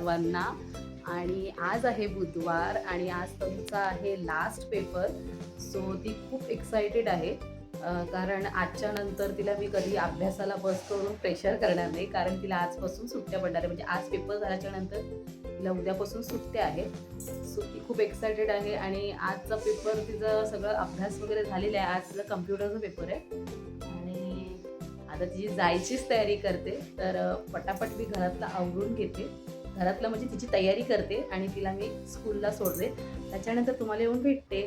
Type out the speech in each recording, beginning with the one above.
सर्वांना. आणि आज आहे बुधवार आणि आज तुमचा आहे लास्ट पेपर सो ती खूप एक्सायटेड आहे. कारण आजच्या नंतर तिला मी कधी अभ्यासाला बस करून प्रेशर करणार नाही. कारण तिला आजपासून सुट्ट्या पडणार आहे. म्हणजे आज पेपर झाल्याच्यानंतर तिला उद्यापासून सुट्ट्या आहेत. सो ती खूप एक्सायटेड आहे. आणि आजचा पेपर तिचा सगळं अभ्यास वगैरे झालेला आहे. आज तिचा कम्प्युटरचा पेपर आहे. आणि आता तिची जायचीच तयारी करते. तर पटापट मी घरातलं आवरून घेते. घरातलं म्हणजे तिची तयारी करते आणि तिला मी स्कूलला सोडते. त्याच्यानंतर तुम्हाला येऊन भेटते.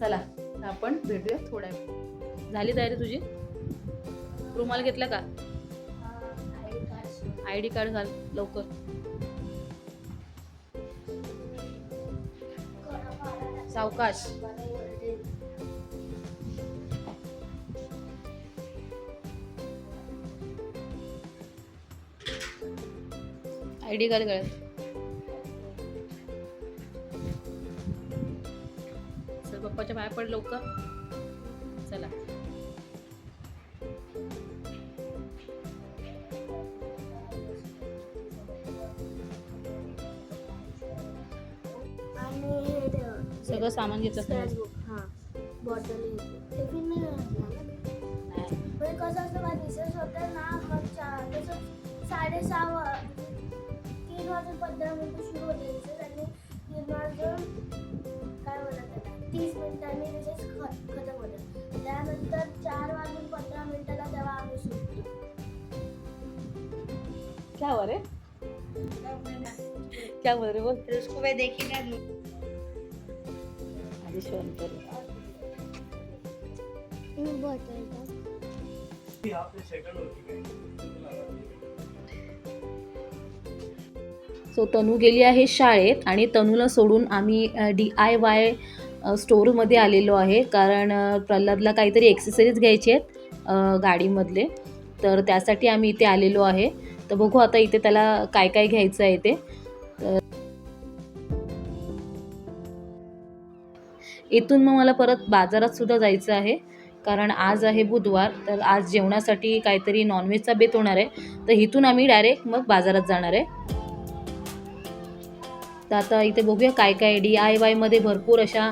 चला आपण भेटूया थोड्या वेळ. झाली तयारी तुझी? रुमाल घेतला का? आय डी कार्ड घाल लवकर. सावकाश. आय डी कार्ड सर पप्पाच्या पाया पड लवकर. चला. सगळं सामान घेतलं हां. बॉटल टिफिन नाही. कसं असतं रिसर्च होतं ना मग चार तसं साडेसहा वाजून पंधरा मिनिटं सुरू होते आणि वाजून काय त्याला? तीस मिनिटांनी ख खतम होतं. त्यानंतर चार वाजून पंधरा मिनिटाला तेव्हा आम्ही सुटतो क्या हो रे? क्या बोल रे बोल. फिर उसको मैं देखी ना आधी शांत रे. बॉटल सो तनू गेली आहे शाळेत आणि तनूला सोडून आम्ही डी आय वाय स्टोअरमध्ये आलेलो आहे. कारण प्रल्हादला काहीतरी एक्सेसरीज घ्यायचे आहेत गाडीमधले. तर त्यासाठी आम्ही इथे आलेलो आहे. तर बघू आता इथे त्याला काय काय घ्यायचं आहे ते तर इथून मग मला परत बाजारात सुद्धा जायचं आहे. कारण आज आहे बुधवार तर आज जेवणासाठी काहीतरी नॉनव्हेजचा बेत होणार आहे. तर इथून आम्ही डायरेक्ट मग बाजारात जाणार आहे. तर आता इथे बघूया काय काय डी आय वायमध्ये भरपूर अशा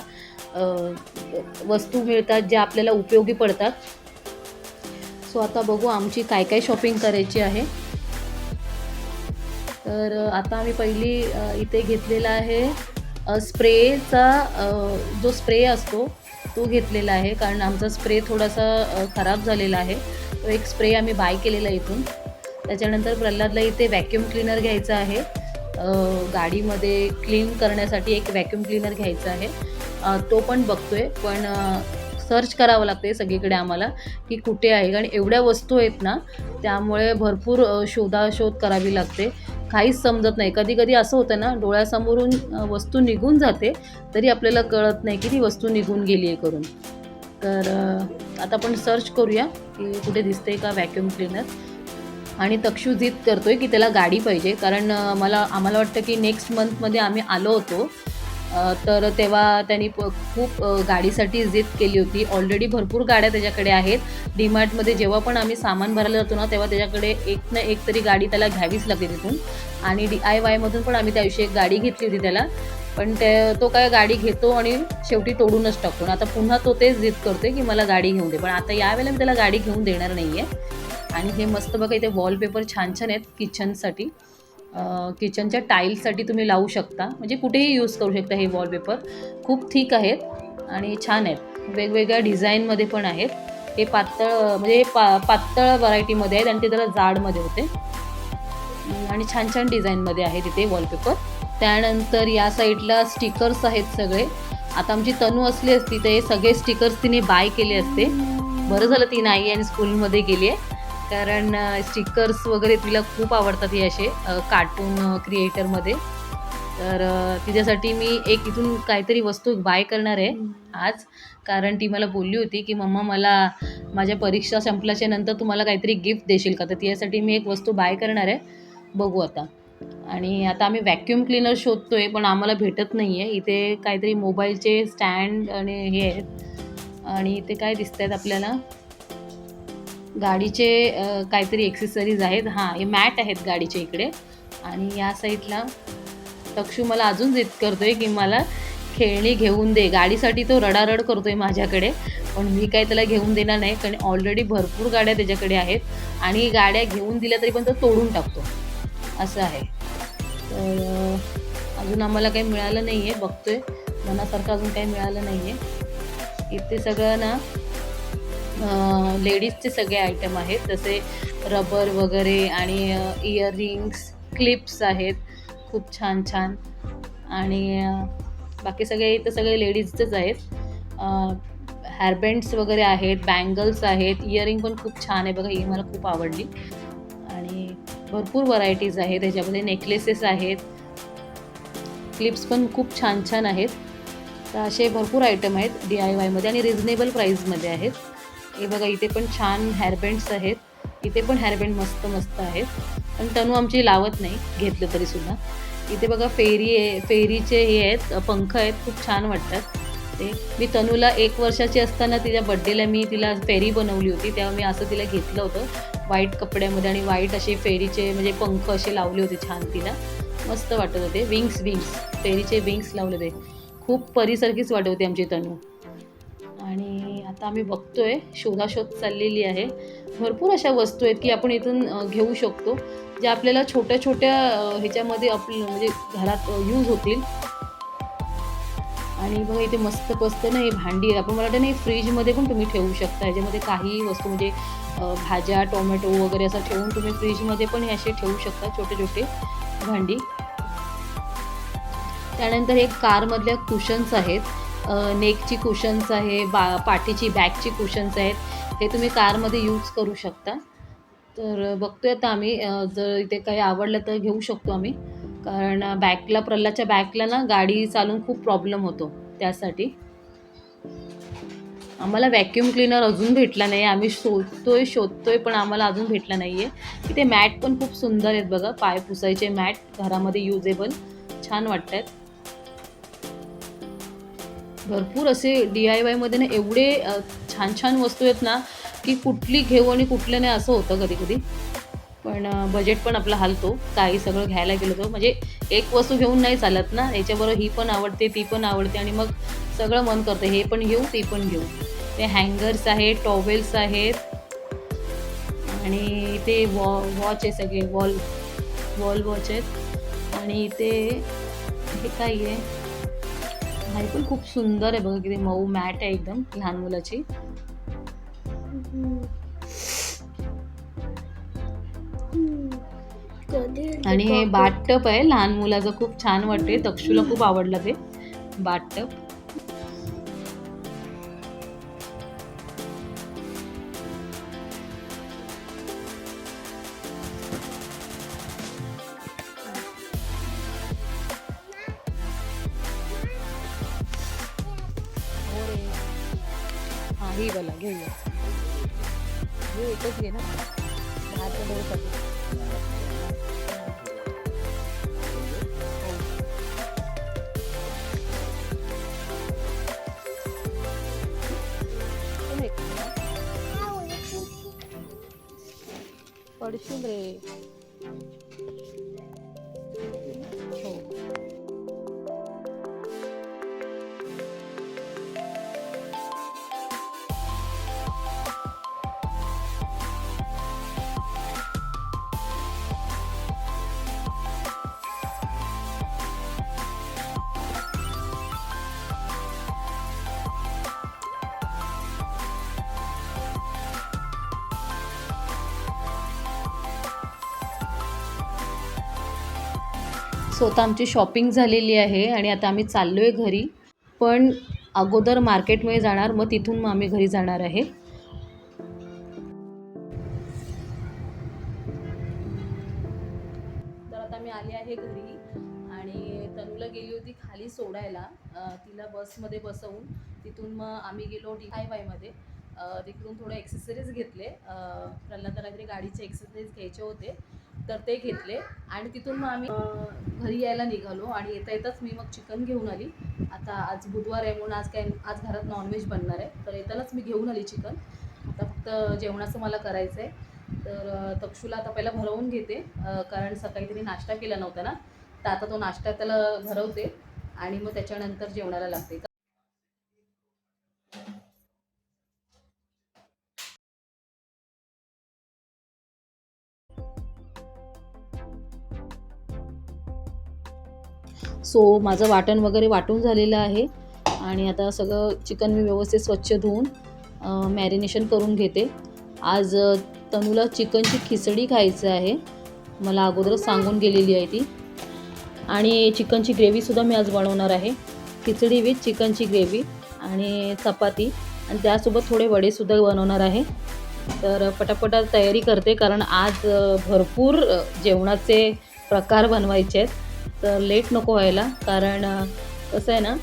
वस्तू मिळतात ज्या आपल्याला उपयोगी पडतात. सो आता बघू आमची काय काय शॉपिंग करायची आहे. तर आता आम्ही पहिली इथे घेतलेला आहे स्प्रेचा जो स्प्रे असतो तो घेतलेला आहे. कारण आमचा स्प्रे थोडासा खराब झालेला आहे. तो एक स्प्रे आम्ही बाय केलेला इथून. त्याच्यानंतर प्रल्हादला इथे व्हॅक्यूम क्लीनर घ्यायचा आहे. गाडीमध्ये क्लीन करण्यासाठी एक व्हॅक्यूम क्लीनर घ्यायचा आहे. तो पण बघतोय पण सर्च करावं लागते सगळीकडे आम्हाला की कुठे आहे कारण एवढ्या वस्तू आहेत ना त्यामुळे भरपूर शोधाशोध करावी लागते. काहीच समजत नाही. कधी कधी असं होतं ना डोळ्यासमोरून वस्तू निघून जाते तरी आपल्याला कळत नाही की ती वस्तू निघून गेली आहे करून. तर आता आपण सर्च करूया की कुठे दिसते का व्हॅक्यूम क्लीनर आणि तक्षू जिद करतोय की त्याला गाडी पाहिजे. कारण मला आम्हाला वाटतं की नेक्स्ट मंथमध्ये आम्ही आलो होतो. तर तेव्हा त्यांनी प खूप गाडीसाठी जिद केली होती. ऑलरेडी भरपूर गाड्या त्याच्याकडे आहेत. डीमार्टमध्ये जेव्हा पण आम्ही सामान भरायला जातो ना तेव्हा त्याच्याकडे एक ना एक तरी गाडी त्याला घ्यावीच लागते तिथून. आणि डी आय वायमधून पण आम्ही त्याविषयी एक गाडी घेतली होती त्याला. पण ते तो काय गाडी घेतो आणि शेवटी तोडूनच टाकतो. आता पुन्हा तो तेच जिद करतोय की मला गाडी घेऊन दे. पण आता यावेळेला मी त्याला गाडी घेऊन देणार नाही आहे आणि हे मस्त बघा इथे वॉलपेपर छान छान आहेत किचनसाठी किचनच्या टाईल्ससाठी तुम्ही लावू शकता. म्हणजे कुठेही यूज करू शकता हे वॉलपेपर खूप थिक आहेत आणि छान आहेत. वेगवेगळ्या डिझाईनमध्ये पण आहेत. हे पातळ म्हणजे हे पा पातळ व्हरायटीमध्ये आहेत आणि ते जरा जाडमध्ये होते. आणि छान छान डिझाईनमध्ये आहे तिथे वॉलपेपर त्यानंतर या साईडला स्टिकर्स आहेत सगळे. आता आमची तनू असली असती तर हे सगळे स्टिकर्स तिने बाय केले असते. बरं झालं ती नाही आणि स्कूलमध्ये गेली आहे कारण स्टिकर्स वगैरे तिला खूप आवडतात हे असे कार्टून क्रिएटरमध्ये तर तिच्यासाठी मी एक इथून काहीतरी वस्तू बाय करणार आहे आज. कारण ती मला बोलली होती की मम्मा मला माझ्या परीक्षा संपल्याच्या नंतर तुम्हाला काहीतरी गिफ्ट देशील का? तर तिच्यासाठी मी एक वस्तू बाय करणार आहे. बघू आता. आणि आता आम्ही व्हॅक्यूम क्लीनर शोधतोय पण आम्हाला भेटत नाही आहे इथे काहीतरी मोबाईलचे स्टँड आणि हे आहेत. आणि इथे काय दिसत आहेत आपल्याला? गाडीचे काहीतरी एक्सेसरीज आहेत. हां हे मॅट आहेत गाडीचे इकडे. आणि या साईडला तक्षू मला अजून जिद करतोय की मला खेळणी घेऊन दे. गाडीसाठी तो रडारड करतोय माझ्याकडे पण मी काय त्याला घेऊन देणार नाही. कारण ऑलरेडी भरपूर गाड्या त्याच्याकडे आहेत. आणि गाड्या घेऊन दिल्या तरी पण तो तोडून टाकतो. असं आहे. तर अजून आम्हाला काही मिळालं नाही आहे बघतोय. मनासारखं अजून काही मिळालं नाही आहे इथे सगळं ना लेडीजचे सगळे आयटम आहेत. जसे रबर वगैरे आणि इयरिंग्स क्लिप्स आहेत. खूप छान छान. आणि बाकी सगळे इथं सगळे लेडीजचेच आहेत. हेअरबँड्स वगैरे आहेत बँगल्स आहेत. इयरिंग पण खूप छान आहे. बघा ही मला खूप आवडली. आणि भरपूर व्हरायटीज आहेत. त्याच्यामध्ये नेकलेसेस आहेत. क्लिप्स पण खूप छान छान आहेत. तर असे भरपूर आयटम आहेत डी आय वायमध्ये आणि रिझनेबल प्राईजमध्ये आहेत. हे बघा इथे पण छान हेअरबँड्स आहेत. इथे पण हेअरबँड मस्त मस्त आहेत. पण तनू आमची लावत नाही घेतलं तरी सुद्धा. इथे बघा फेरी आहे फेरीचे हे आहेत पंख आहेत खूप छान वाटतात. ते मी तनूला एक वर्षाची असताना तिच्या बड्डेला मी तिला फेरी बनवली होती तेव्हा मी असं तिला घेतलं होतं. व्हाईट कपड्यामध्ये आणि व्हाईट असे फेरीचे म्हणजे पंख असे लावले होते छान तिला. मस्त वाटत होते. विंग्स विंग्स फेरीचे विंग्स लावले होते खूप परीसारखीच वाटत होती आमची तनू. आणि आता आम्ही बघतोय शोधाशोध चाललेली आहे. भरपूर अशा वस्तू आहेत की आपण इथून घेऊ शकतो ज्या आपल्याला छोट्या छोट्या ह्याच्यामध्ये आप म्हणजे घरात यूज होतील. आणि बघा इथे मस्त मस्त नाही भांडी आहेत. आपण मला वाटतं नाही फ्रीजमध्ये पण तुम्ही ठेवू शकता. ह्याच्यामध्ये काही वस्तू म्हणजे भाज्या टोमॅटो वगैरे असं ठेवून तुम्ही फ्रीजमध्ये पण हे असे ठेवू शकता छोटे छोटे भांडी. त्यानंतर हे कारमधल्या कुशन्स आहेत. नेकची कुशन्स आहे बा पाठीची बॅकची कुशन्स आहेत हे तुम्ही कारमध्ये यूज करू शकता. तर बघतोय आता आम्ही जर इथे काही आवडलं तर घेऊ शकतो आम्ही. कारण बॅकला प्रल्लाच्या बॅकला ना गाडी चालून खूप प्रॉब्लेम होतो त्यासाठी. आम्हाला व्हॅक्यूम क्लीनर अजून भेटला नाही आम्ही शोधतोय शोधतोय पण आम्हाला अजून भेटला नाही आहे इथे मॅट पण खूप सुंदर आहेत बघा. पाय पुसायचे मॅट घरामध्ये युजेबल. छान वाटत आहेत भरपूर असे डी आय वायमध्ये ना एवढे छान छान वस्तू आहेत ना की कुठली घेऊ आणि कुठल्या नाही असं होतं कधी कधी. पण बजेट पण आपला हलतो. काही सगळं घ्यायला गेलो तर. म्हणजे एक वस्तू घेऊन नाही चालत ना. याच्याबरोबर ही पण आवडते ती पण आवडते आणि मग सगळं मन करतं. हे पण घेऊ ते पण घेऊ. ते हँगर्स आहेत टॉवेल्स आहेत. आणि ते वॉ वॉच आहे सगळे. वॉल वॉल वॉच आहेत. आणि ते हे काय आहे. हा पण खूप सुंदर आहे बघा किती मऊ मॅट आहे एकदम लहान मुलाची. आणि हे बाटटप आहे लहान मुलाचं खूप छान वाटते तक्षूला खूप आवडलं ते बाटटप por isso Polichinelli. सो आता आमची शॉपिंग झालेली आहे आणि आता आम्ही चाललो आहे घरी. पण अगोदर मार्केटमध्ये जाणार मग तिथून मग आम्ही घरी जाणार आहे. तर आता मी आले आहे घरी आणि तनूला गेली होती खाली सोडायला. तिला बसमध्ये बसवून तिथून मग आम्ही गेलो डी आय वायमध्ये. तिकडून थोडं एक्सेसरीज घेतले. प्रल्हादला काहीतरी गाडीचे एक्सेसरीज घ्यायचे होते. तर ते घेतले. आणि तिथून मग आम्ही घरी यायला निघालो. आणि येता येताच मी मग चिकन घेऊन आली. आता आज बुधवार आहे म्हणून आज काय आज घरात नॉनव्हेज बनणार आहे. तर येतानाच मी घेऊन आली चिकन. आता फक्त जेवणाचं मला करायचं आहे तर तक्षूला आता पहिला भरवून घेते. कारण सकाळी तरी नाश्ता केला नव्हता ना. तर आता तो नाश्ता त्याला भरवते. आणि मग त्याच्यानंतर जेवणाला लागते. सो माझं वाटण वगैरे वाटून झालेलं आहे. आणि आता सगळं चिकन मी व्यवस्थित स्वच्छ धुवून मॅरिनेशन करून घेते. आज तनूला चिकनची खिचडी खायचं आहे. मला अगोदरच सांगून गेलेली आहे ती. आणि चिकनची ग्रेव्हीसुद्धा मी आज बनवणार आहे. खिचडी विथ चिकनची ग्रेव्ही आणि चपाती. आणि त्यासोबत थोडे वडेसुद्धा बनवणार आहे. तर पटापटा तयारी करते कारण आज भरपूर जेवणाचे प्रकार बनवायचे आहेत. तर लेट नको व्हायला. कारण कसं आहे ना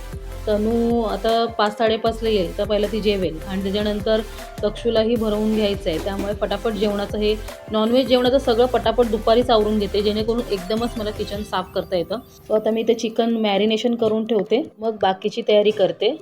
तनू आता पाच साडेपाचला येईल तर पहिलं ती जेवेल. आणि त्याच्यानंतर तक्षूलाही भरवून घ्यायचं आहे त्यामुळे पटापट जेवणाचं हे नॉनव्हेज जेवणाचं सगळं पटापट दुपारीच आवरून घेते जेणेकरून एकदमच मला किचन साफ करता येतं. सो आता मी ते चिकन मॅरिनेशन करून ठेवते. मग बाकीची तयारी करते.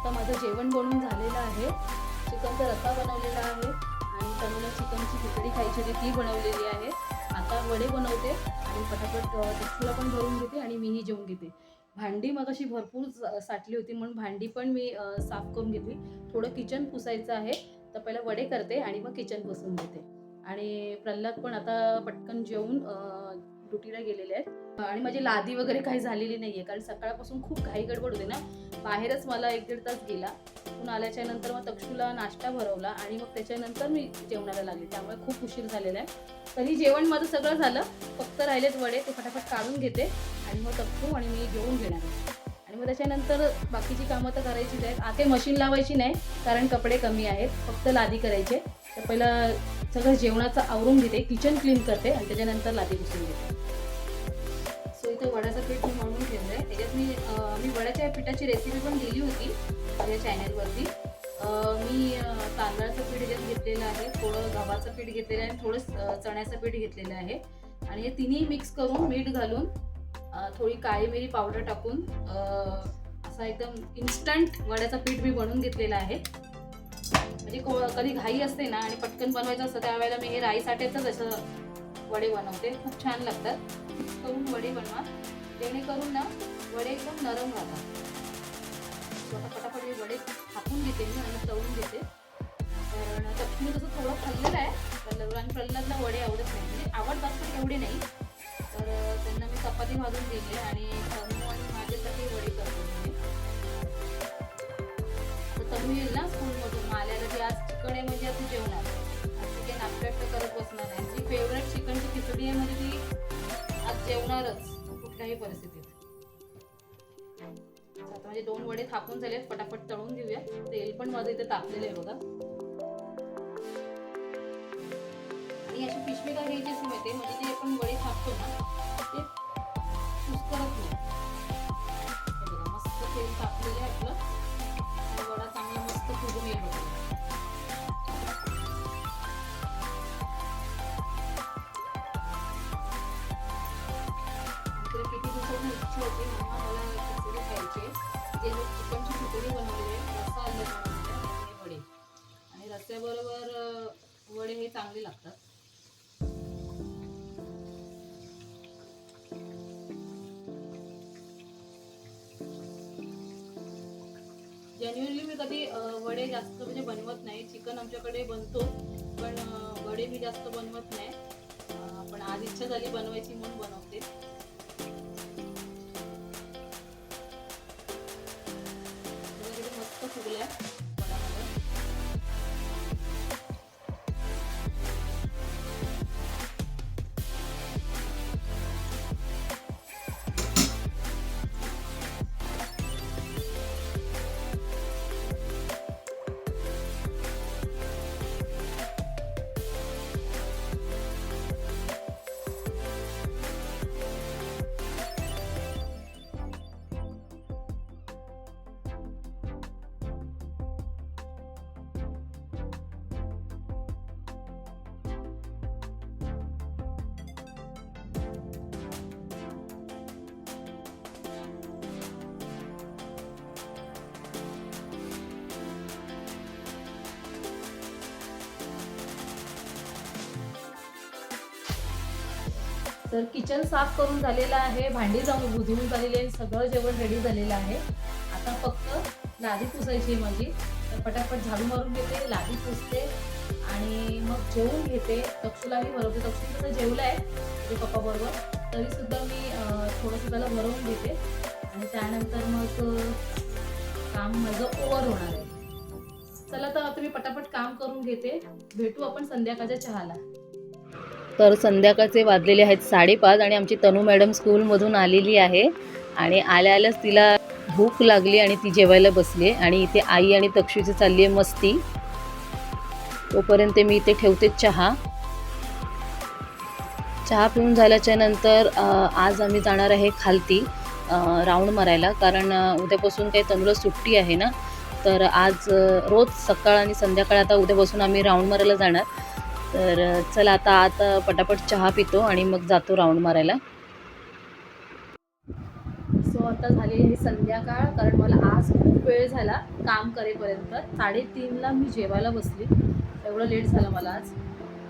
आता माझं जेवण बनवून झालेलं आहे. चिकनचा रस्सा बनवलेला आहे आणि तनुला चिकनची खिचडी खायची होती ती बनवलेली आहे. आता वडे बनवते आणि पटापट अ, पण भरून घेते आणि मीही जेवून घेते. भांडी मग अशी भरपूर साठली होती म्हणून भांडी पण मी साफ करून घेतली. थोडं किचन पुसायचं आहे तर पहिलं वडे करते आणि मग किचन पुसून घेते. आणि प्रल्हाद पण आता पटकन जेवून ड्युटीला गेलेले आहेत. आणि माझी लादी वगैरे काही झालेली नाही आहे कारण सकाळपासून खूप घाई गडबड होते ना. बाहेरच मला एक दीड तास गेला. तिथून आल्याच्यानंतर मग तक्षूला नाश्ता भरवला आणि मग त्याच्यानंतर मी जेवणाला लागले. त्यामुळे खूप उशीर झालेला आहे. तरी जेवण माझं सगळं झालं. फक्त राहिलेत वडे. ते फटाफट काढून घेते आणि मग तक्षू आणि मी जेवून घेणार आणि मग त्याच्यानंतर बाकीची कामं तर करायचीच आहेत आते मशीन लावायची नाही कारण कपडे कमी आहेत. फक्त लादी करायचे. तर पहिलं सगळं जेवणाचं आवरून घेते. किचन क्लीन करते आणि त्याच्यानंतर लादी घुसून घेते. सो वड्याचं पीठ मी म्हणून ठेवलं आहे त्याच्यात मी मी वड्याच्या पिठाची रेसिपी पण दिली होती माझ्या चॅनलवरती मी तांदळाचं पीठ ज्यात घेतलेलं आहे थोडं गव्हाचं पीठ घेतलेलं आहे आणि थोडं चण्याचं पीठ घेतलेलं आहे. आणि हे तिन्ही मिक्स करून मीठ घालून थोडी काळी मिरी पावडर टाकून असा एकदम इन्स्टंट वड्याचं पीठ मी बनवून घेतलेला आहे. म्हणजे को- कधी घाई असते ना आणि पटकन बनवायचं असतं त्यावेळेला मी हे राईसाठीच असं वडे बनवते. खूप छान लागतात. करून वडे बनवा. जेणेकरून ना वडे एकदम नरम राहतात. स्वतः आता पटापट वडे थापून घेते मी आणि तळून घेते. कारण चटणी तसं थोडं खाल्लेलं आहे प्रल्हाद आणि प्रल्हादला वडे आवडत नाही. म्हणजे आवडतात पण एवढे नाही. तर त्यांना मी चपाती भाजून दिली आणि तनू आणि माझ्यासाठी वडे करतो तर तनू येईल ना स्कूलमधून. माल्याला आल्याला आज चिकन आहे म्हणजे असं जेवणार. चिकन आपल्याकडे करत बसणार नाही जी फेवरेट चिकनची खिचडी आहे म्हणजे ती आज जेवणारच कुठल्याही परिस्थितीत. आता म्हणजे दोन वडे थापून झाले पटापट तळून घेऊया. तेल पण माझं इथे तापलेलं आहे बघा. आणि अशी पिशवी का घ्यायची असं माहिती म्हणजे जे आपण वडे थापतो ना जेन्युअनली मी कधी वडे जास्त म्हणजे बनवत नाही. चिकन आमच्याकडे बनतो पण वडे मी जास्त बनवत नाही. पण आज इच्छा झाली बनवायची म्हणून बनवते. मस्त फुगल्या. तर किचन साफ करून झालेलं आहे भांडी जाऊन बुजवून झालेली आहे सगळं जेवण रेडी झालेलं आहे. आता फक्त लादी पुसायची माझी. तर पटापट झाडू मारून घेते लादी पुसते आणि मग जेवून घेते. तक्षुलाही भरवते तक्षू कसं जेवलं आहे ते पप्पाबरोबर तरी सुद्धा मी थोडंसं त्याला भरवून घेते आणि त्यानंतर मग काम माझं ओव्हर होणार आहे. चला तर आता मी पटापट काम करून घेते. भेटू आपण संध्याकाळच्या चहाला. तर संध्याकाळचे वाजलेले आहेत साडेपाच आणि आमची तनू मॅडम स्कूलमधून आलेली आहे. आणि आल्या आल्याच तिला भूक लागली आणि ती जेवायला बसली आहे. आणि इथे आई आणि तक्षीची चालली आहे मस्ती. तोपर्यंत मी इथे ठेवते चहा. चहा पिऊन झाल्याच्यानंतर आज आम्ही जाणार आहे खालती राऊंड मारायला. कारण उद्यापासून काही तनुला सुट्टी आहे ना. तर आज रोज सकाळ आणि संध्याकाळ आता उद्यापासून आम्ही राऊंड मारायला जाणार. तर चला आता आता पटापट चहा पितो आणि मग जातो राऊंड मारायला. सो आता झाली आहे संध्याकाळ कारण मला आज खूप वेळ झाला काम करेपर्यंत. साडेतीनला मी जेवायला बसली. एवढं लेट झालं मला आज.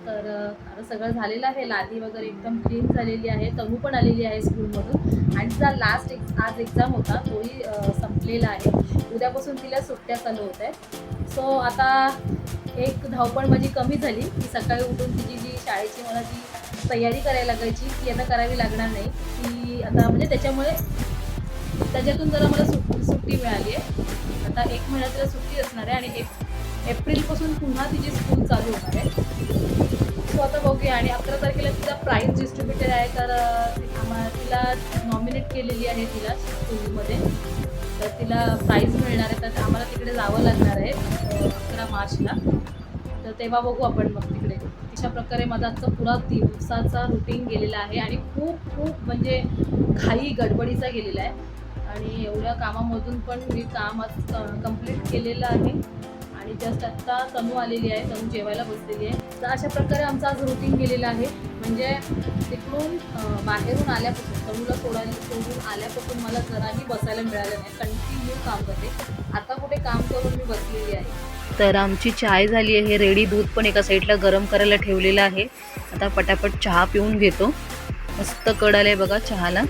तर आता सगळं झालेलं आहे. लादी वगैरे एकदम क्लीन झालेली आहे. तनू पण आलेली आहे स्कूलमधून. आणि तिचा लास्ट एक आज एक्झाम होता. तोही संपलेला आहे. उद्यापासून तिला सुट्ट्या चालू होत आहे सो आता एक धावपळ माझी कमी झाली. की सकाळी उठून तिची जी शाळेची मला जी तयारी करायला लागायची ती आता करावी लागणार नाही. ती आता म्हणजे त्याच्यामुळे त्याच्यातून जरा मला सुट सुट्टी मिळाली आहे. आता एक महिन्यात तिला सुट्टी असणार आहे आणि एक एप्रिलपासून पुन्हा तिची स्कूल चालू होणार आहे. स्वतः आता बघूया. आणि अकरा तारखेला तिचा प्राईज डिस्ट्रीब्युटेड आहे. तर ती तिला नॉमिनेट केलेली आहे तिला स्कूलमध्ये तर तिला प्राईज मिळणार आहे. तर आम्हाला तिकडे जावं लागणार आहे अकरा मार्चला. तर तेव्हा बघू आपण मग तिकडे. अशा प्रकारे माझा आजचा पुरा दिवसाचा रुटीन गेलेला आहे. आणि खूप खूप म्हणजे घाई गडबडीचा गेलेला आहे. आणि एवढ्या कामामधून पण मी काम आज कंप्लीट केलेलं आहे. आणि जस्ट आत्ता तनू आलेली आहे तनू जेवायला बसलेली आहे. तर अशा प्रकारे आमचं आज रुटीन गेलेलं आहे. म्हणजे तिकडून बाहेरून आल्यापासून तरुला सोडायला सोडून आल्यापासून मला जराही बसायला मिळालं नाही. कंटिन्यू काम करते. आता कुठे काम करून मी बसलेली आहे. तर आमची चाय झाली आहे. रेडी दूध पण एका साईडला गरम करायला ठेवलेलं आहे. आता पटापट चहा पिऊन घेतो. मस्त कड आलंय बघा चहाला.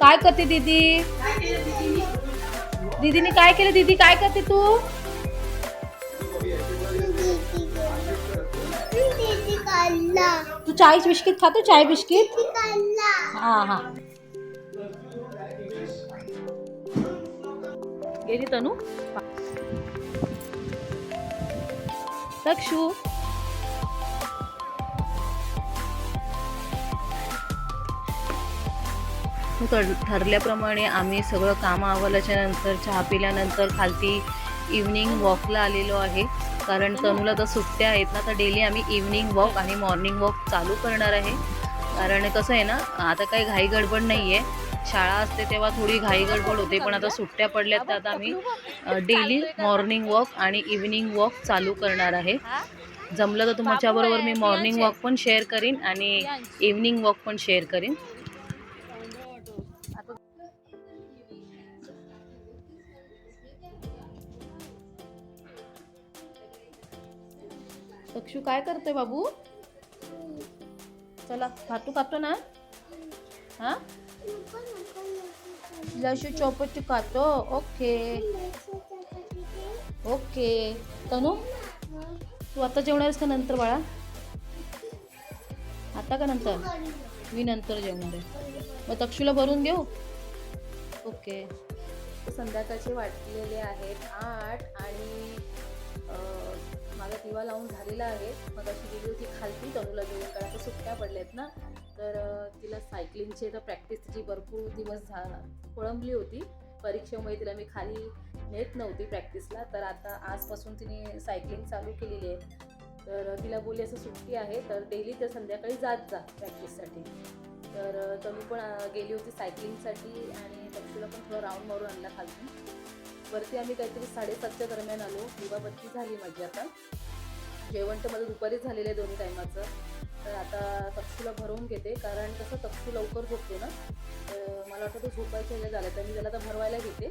काय करते दीदी. दीदीने काय केलं? दीदी काय करते तू? तू चाय बिस्किट खातो? चाय बिस्किट? हा हा. गेली तनू? दक्षू ठरल्याप्रमाणे आम्ही सगळं काम आवरल्याच्या नंतर चहा पिल्यानंतर खालती इव्हनिंग वॉकला आलेलो आहे. कारण तनूला तर सुट्ट्या आहेत ना तर डेली आम्ही इव्हनिंग वॉक आणि मॉर्निंग वॉक चालू करणार आहे. कारण कसं आहे ना आता काही घाई गडबड नाही आहे शाळा असते तेव्हा थोडी घाई गडबड होते पण आता सुट्ट्या पडल्यात तर आता आम्ही डेली मॉर्निंग वॉक आणि इव्हनिंग वॉक चालू करणार आहे. जमलं तर तुमच्याबरोबर मी मॉर्निंग वॉक पण शेअर करीन आणि इव्हनिंग वॉक पण शेअर करीन. सक्षू काय करतोय बाबू? चला भातू खातो ना? हा? लशू चौपटी खातो? ओके. ओके. तनू तू आता जेवणार आहेस का नंतर बाळा? आता का नंतर? मी नंतर जेवणार आहे. मग तक्षूला भरून घेऊ ओके. संध्याकाळचे वाटलेले आहेत आठ आणि माझा दिवा लावून झालेला आहे. मग अशी गेली होती खालती तनूला घेऊन कारण आता सुट्ट्या पडल्यात ना. तर तिला सायकलिंगची तर प्रॅक्टिस तिची भरपूर दिवस झा खोळंबली होती. परीक्षेमुळे तिला मी खाली नेत नव्हती प्रॅक्टिसला तर आता आजपासून तिने सायकलिंग चालू केलेली आहे. तर तिला बोलली असं सुट्टी आहे तर डेली तर संध्याकाळी जात जा प्रॅक्टिससाठी तर अ, तनू पण गेली होती सायकलिंगसाठी आणि तक्षूला पण थोडं राऊंड मारून आणला खालून. वरती आम्ही काहीतरी साडेसातच्या दरम्यान आलो. दिवाबत्ती झाली माझी आता. जेवण तर माझं दुपारीच झालेलं आहे दोन्ही टायमाचं. तर आता तक्षूला भरवून घेते. कारण कसं तक्षू लवकर झोपते ना. तर मला वाटतं तो झोपायच्या ह्याला झालं तर मी त्याला आता भरवायला घेते.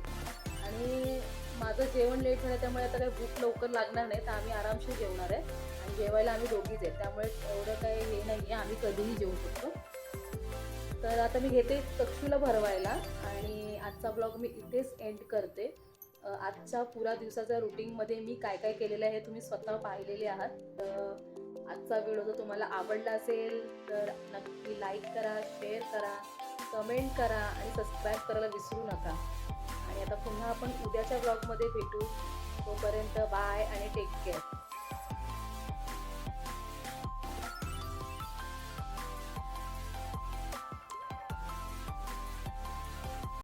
आणि माझं जेवण लेट झालं त्यामुळे आता काही भूक लवकर लागणार नाही. तर आम्ही आरामशीर जेवणार आहे. आणि जेवायला आम्ही दोघीच आहे. त्यामुळे एवढं काही हे नाही आहे आम्ही कधीही जेवू शकतो. तर आता मी घेते तक्षूला भरवायला. आणि आजचा ब्लॉग मी इथेच एंड करते. आजच्या पुरा दिवसाच्या रुटीनमध्ये मी काय काय केलेलं आहे तुम्ही स्वतः पाहिलेले आहात. तर आजचा व्हिडिओ जर तुम्हाला आवडला असेल तर नक्की लाईक करा शेअर करा कमेंट करा आणि सबस्क्राईब करायला विसरू नका. आणि आता पुन्हा आपण उद्याच्या ब्लॉगमध्ये भेटू. तोपर्यंत बाय आणि टेक केअर